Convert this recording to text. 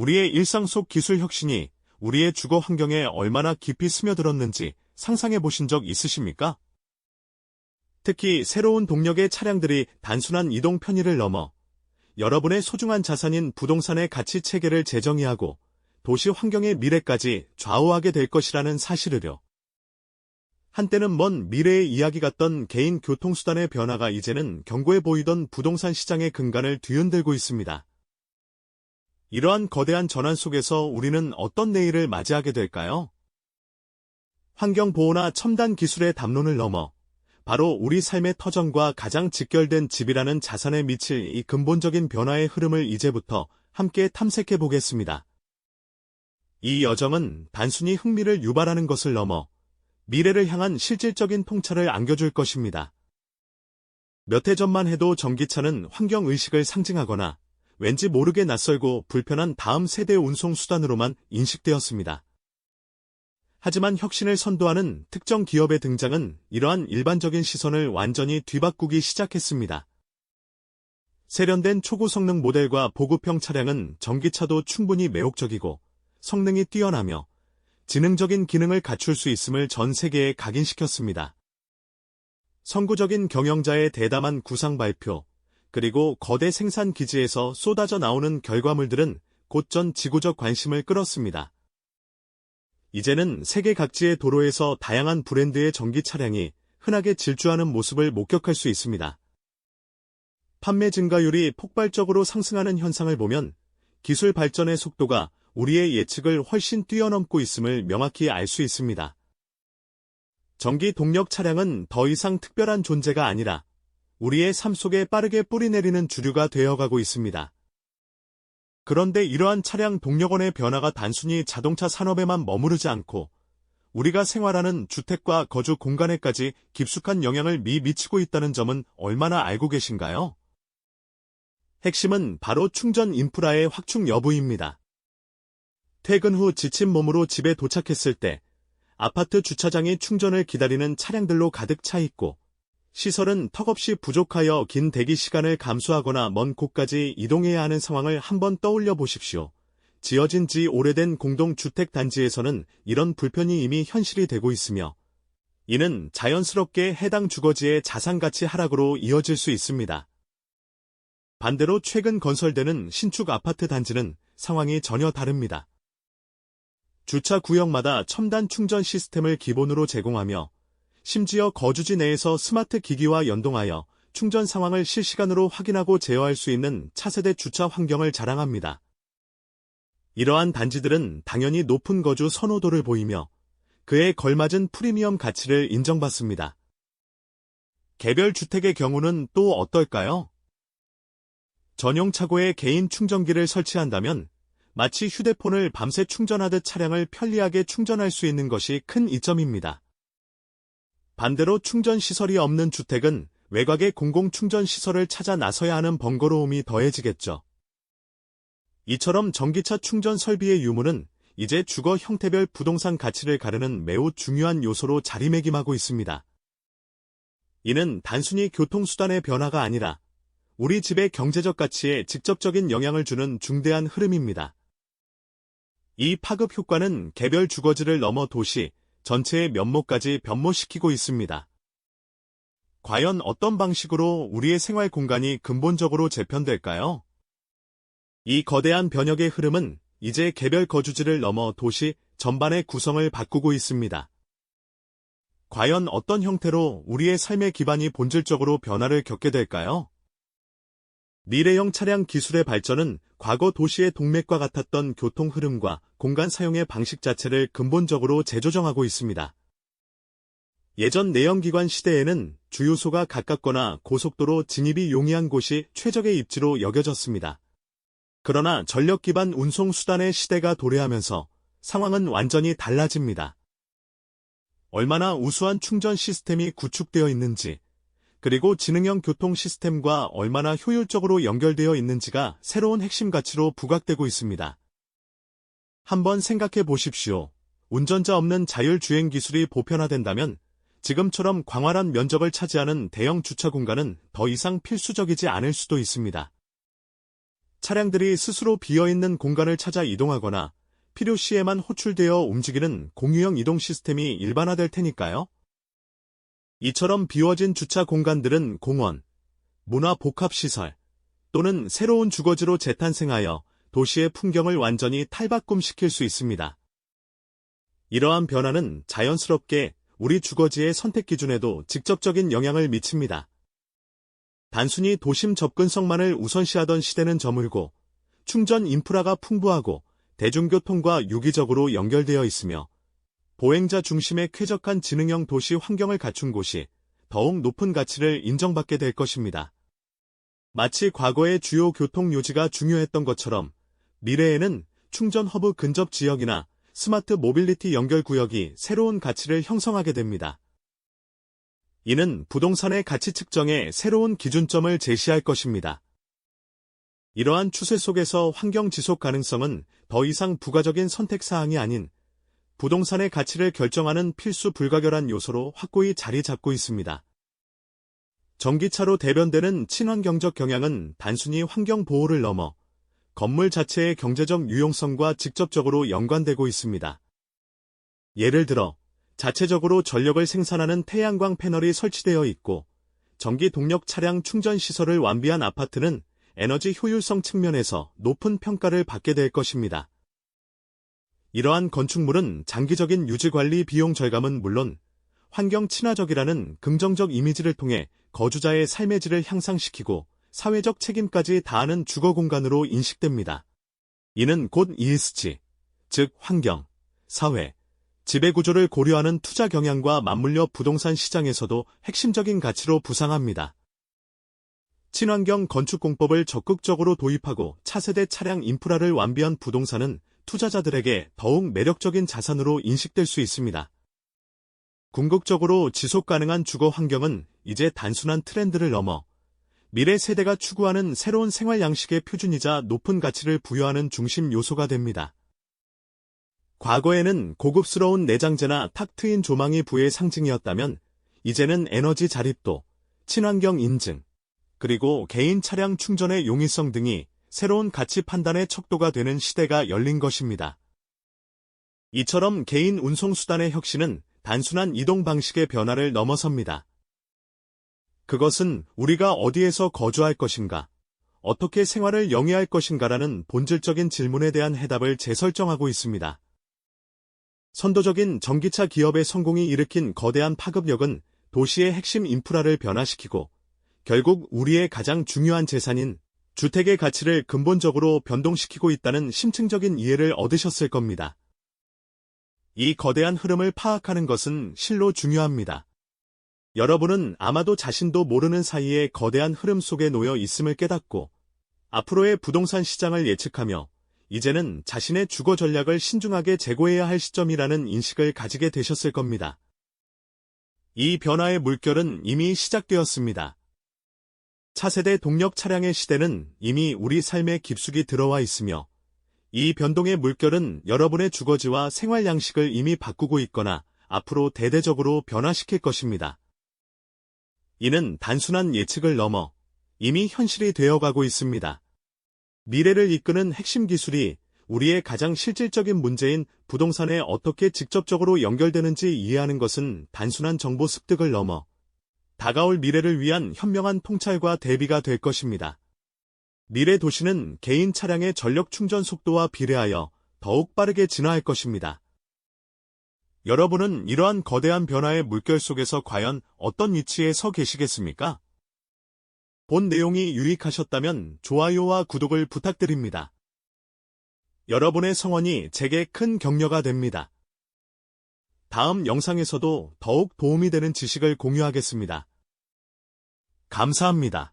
우리의 일상 속 기술 혁신이 우리의 주거 환경에 얼마나 깊이 스며들었는지 상상해 보신 적 있으십니까? 특히 새로운 동력의 차량들이 단순한 이동 편의를 넘어 여러분의 소중한 자산인 부동산의 가치 체계를 재정의하고 도시 환경의 미래까지 좌우하게 될 것이라는 사실을요. 한때는 먼 미래의 이야기 같던 개인 교통수단의 변화가 이제는 견고해 보이던 부동산 시장의 근간을 뒤흔들고 있습니다. 이러한 거대한 전환 속에서 우리는 어떤 내일을 맞이하게 될까요? 환경보호나 첨단 기술의 담론을 넘어 바로 우리 삶의 터전과 가장 직결된 집이라는 자산에 미칠 이 근본적인 변화의 흐름을 이제부터 함께 탐색해 보겠습니다. 이 여정은 단순히 흥미를 유발하는 것을 넘어 미래를 향한 실질적인 통찰을 안겨줄 것입니다. 몇 해 전만 해도 전기차는 환경의식을 상징하거나 왠지 모르게 낯설고 불편한 다음 세대 운송 수단으로만 인식되었습니다. 하지만 혁신을 선도하는 특정 기업의 등장은 이러한 일반적인 시선을 완전히 뒤바꾸기 시작했습니다. 세련된 초고 성능 모델과 보급형 차량은 전기차도 충분히 매혹적이고 성능이 뛰어나며 지능적인 기능을 갖출 수 있음을 전 세계에 각인시켰습니다. 선구적인 경영자의 대담한 구상 발표, 그리고 거대 생산 기지에서 쏟아져 나오는 결과물들은 곧 전 지구적 관심을 끌었습니다. 이제는 세계 각지의 도로에서 다양한 브랜드의 전기 차량이 흔하게 질주하는 모습을 목격할 수 있습니다. 판매 증가율이 폭발적으로 상승하는 현상을 보면 기술 발전의 속도가 우리의 예측을 훨씬 뛰어넘고 있음을 명확히 알 수 있습니다. 전기 동력 차량은 더 이상 특별한 존재가 아니라 우리의 삶 속에 빠르게 뿌리내리는 주류가 되어가고 있습니다. 그런데 이러한 차량 동력원의 변화가 단순히 자동차 산업에만 머무르지 않고 우리가 생활하는 주택과 거주 공간에까지 깊숙한 영향을 미 미치고 있다는 점은 얼마나 알고 계신가요? 핵심은 바로 충전 인프라의 확충 여부입니다. 퇴근 후 지친 몸으로 집에 도착했을 때 아파트 주차장이 충전을 기다리는 차량들로 가득 차 있고 시설은 턱없이 부족하여 긴 대기 시간을 감수하거나 먼 곳까지 이동해야 하는 상황을 한번 떠올려 보십시오. 지어진 지 오래된 공동주택 단지에서는 이런 불편이 이미 현실이 되고 있으며 이는 자연스럽게 해당 주거지의 자산가치 하락으로 이어질 수 있습니다. 반대로 최근 건설되는 신축 아파트 단지는 상황이 전혀 다릅니다. 주차 구역마다 첨단 충전 시스템을 기본으로 제공하며 심지어 거주지 내에서 스마트 기기와 연동하여 충전 상황을 실시간으로 확인하고 제어할 수 있는 차세대 주차 환경을 자랑합니다. 이러한 단지들은 당연히 높은 거주 선호도를 보이며 그에 걸맞은 프리미엄 가치를 인정받습니다. 개별 주택의 경우는 또 어떨까요? 전용 차고에 개인 충전기를 설치한다면 마치 휴대폰을 밤새 충전하듯 차량을 편리하게 충전할 수 있는 것이 큰 이점입니다. 반대로 충전시설이 없는 주택은 외곽의 공공충전시설을 찾아 나서야 하는 번거로움이 더해지겠죠. 이처럼 전기차 충전 설비의 유무는 이제 주거 형태별 부동산 가치를 가르는 매우 중요한 요소로 자리매김하고 있습니다. 이는 단순히 교통수단의 변화가 아니라 우리 집의 경제적 가치에 직접적인 영향을 주는 중대한 흐름입니다. 이 파급 효과는 개별 주거지를 넘어 도시, 전체의 면모까지 변모시키고 있습니다. 과연 어떤 방식으로 우리의 생활 공간이 근본적으로 재편될까요? 이 거대한 변혁의 흐름은 이제 개별 거주지를 넘어 도시 전반의 구성을 바꾸고 있습니다. 과연 어떤 형태로 우리의 삶의 기반이 본질적으로 변화를 겪게 될까요? 미래형 차량 기술의 발전은 과거 도시의 동맥과 같았던 교통 흐름과 공간 사용의 방식 자체를 근본적으로 재조정하고 있습니다. 예전 내연기관 시대에는 주유소가 가깝거나 고속도로 진입이 용이한 곳이 최적의 입지로 여겨졌습니다. 그러나 전력 기반 운송 수단의 시대가 도래하면서 상황은 완전히 달라집니다. 얼마나 우수한 충전 시스템이 구축되어 있는지, 그리고 지능형 교통 시스템과 얼마나 효율적으로 연결되어 있는지가 새로운 핵심 가치로 부각되고 있습니다. 한번 생각해 보십시오. 운전자 없는 자율주행 기술이 보편화된다면 지금처럼 광활한 면적을 차지하는 대형 주차 공간은 더 이상 필수적이지 않을 수도 있습니다. 차량들이 스스로 비어있는 공간을 찾아 이동하거나 필요 시에만 호출되어 움직이는 공유형 이동 시스템이 일반화될 테니까요. 이처럼 비워진 주차 공간들은 공원, 문화 복합시설 또는 새로운 주거지로 재탄생하여 도시의 풍경을 완전히 탈바꿈시킬 수 있습니다. 이러한 변화는 자연스럽게 우리 주거지의 선택 기준에도 직접적인 영향을 미칩니다. 단순히 도심 접근성만을 우선시하던 시대는 저물고 충전 인프라가 풍부하고 대중교통과 유기적으로 연결되어 있으며 보행자 중심의 쾌적한 지능형 도시 환경을 갖춘 곳이 더욱 높은 가치를 인정받게 될 것입니다. 마치 과거의 주요 교통 요지가 중요했던 것처럼 미래에는 충전 허브 근접 지역이나 스마트 모빌리티 연결 구역이 새로운 가치를 형성하게 됩니다. 이는 부동산의 가치 측정에 새로운 기준점을 제시할 것입니다. 이러한 추세 속에서 환경 지속 가능성은 더 이상 부가적인 선택 사항이 아닌 부동산의 가치를 결정하는 필수 불가결한 요소로 확고히 자리 잡고 있습니다. 전기차로 대변되는 친환경적 경향은 단순히 환경 보호를 넘어 건물 자체의 경제적 유용성과 직접적으로 연관되고 있습니다. 예를 들어 자체적으로 전력을 생산하는 태양광 패널이 설치되어 있고 전기 동력 차량 충전 시설을 완비한 아파트는 에너지 효율성 측면에서 높은 평가를 받게 될 것입니다. 이러한 건축물은 장기적인 유지관리 비용 절감은 물론 환경 친화적이라는 긍정적 이미지를 통해 거주자의 삶의 질을 향상시키고 사회적 책임까지 다하는 주거 공간으로 인식됩니다. 이는 곧 ESG, 즉 환경, 사회, 지배구조를 고려하는 투자 경향과 맞물려 부동산 시장에서도 핵심적인 가치로 부상합니다. 친환경 건축공법을 적극적으로 도입하고 차세대 차량 인프라를 완비한 부동산은 투자자들에게 더욱 매력적인 자산으로 인식될 수 있습니다. 궁극적으로 지속 가능한 주거 환경은 이제 단순한 트렌드를 넘어 미래 세대가 추구하는 새로운 생활 양식의 표준이자 높은 가치를 부여하는 중심 요소가 됩니다. 과거에는 고급스러운 내장재나 탁 트인 조망이 부의 상징이었다면 이제는 에너지 자립도, 친환경 인증, 그리고 개인 차량 충전의 용이성 등이 새로운 가치 판단의 척도가 되는 시대가 열린 것입니다. 이처럼 개인 운송수단의 혁신은 단순한 이동 방식의 변화를 넘어섭니다. 그것은 우리가 어디에서 거주할 것인가, 어떻게 생활을 영위할 것인가라는 본질적인 질문에 대한 해답을 재설정하고 있습니다. 선도적인 전기차 기업의 성공이 일으킨 거대한 파급력은 도시의 핵심 인프라를 변화시키고 결국 우리의 가장 중요한 재산인 주택의 가치를 근본적으로 변동시키고 있다는 심층적인 이해를 얻으셨을 겁니다. 이 거대한 흐름을 파악하는 것은 실로 중요합니다. 여러분은 아마도 자신도 모르는 사이에 거대한 흐름 속에 놓여 있음을 깨닫고 앞으로의 부동산 시장을 예측하며 이제는 자신의 주거 전략을 신중하게 재고해야 할 시점이라는 인식을 가지게 되셨을 겁니다. 이 변화의 물결은 이미 시작되었습니다. 차세대 동력 차량의 시대는 이미 우리 삶에 깊숙이 들어와 있으며 이 변동의 물결은 여러분의 주거지와 생활 양식을 이미 바꾸고 있거나 앞으로 대대적으로 변화시킬 것입니다. 이는 단순한 예측을 넘어 이미 현실이 되어가고 있습니다. 미래를 이끄는 핵심 기술이 우리의 가장 실질적인 문제인 부동산에 어떻게 직접적으로 연결되는지 이해하는 것은 단순한 정보 습득을 넘어 다가올 미래를 위한 현명한 통찰과 대비가 될 것입니다. 미래 도시는 개인 차량의 전력 충전 속도와 비례하여 더욱 빠르게 진화할 것입니다. 여러분은 이러한 거대한 변화의 물결 속에서 과연 어떤 위치에 서 계시겠습니까? 본 내용이 유익하셨다면 좋아요와 구독을 부탁드립니다. 여러분의 성원이 제게 큰 격려가 됩니다. 다음 영상에서도 더욱 도움이 되는 지식을 공유하겠습니다. 감사합니다.